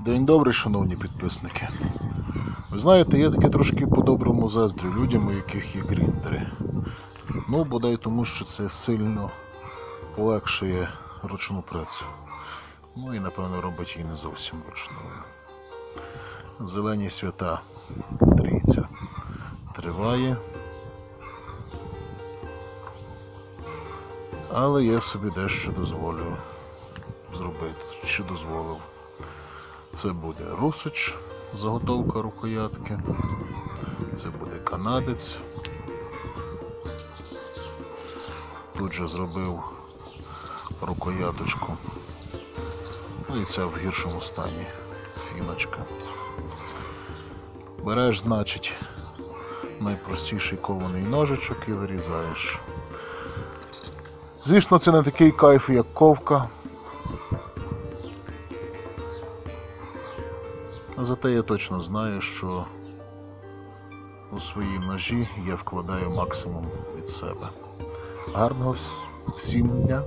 День добрий, шановні підписники. Ви знаєте, я таки трошки по-доброму заздрю людям, у яких є гріндери. Ну, бодай тому, що це сильно полегшує ручну працю. Ну і, напевно, робить її не зовсім ручною. Зелені свята трійця триває. Але я собі дещо дозволю зробити, що дозволив. Це буде русич, заготовка рукоятки. Це буде канадець. Тут же зробив рукояточку. Ну і це в гіршому стані фіночка. Береш, значить, найпростіший кований ножичок і вирізаєш. Звісно, це не такий кайф, як ковка. Зате я точно знаю, що у свої ножі я вкладаю максимум від себе. Гарного всім дня!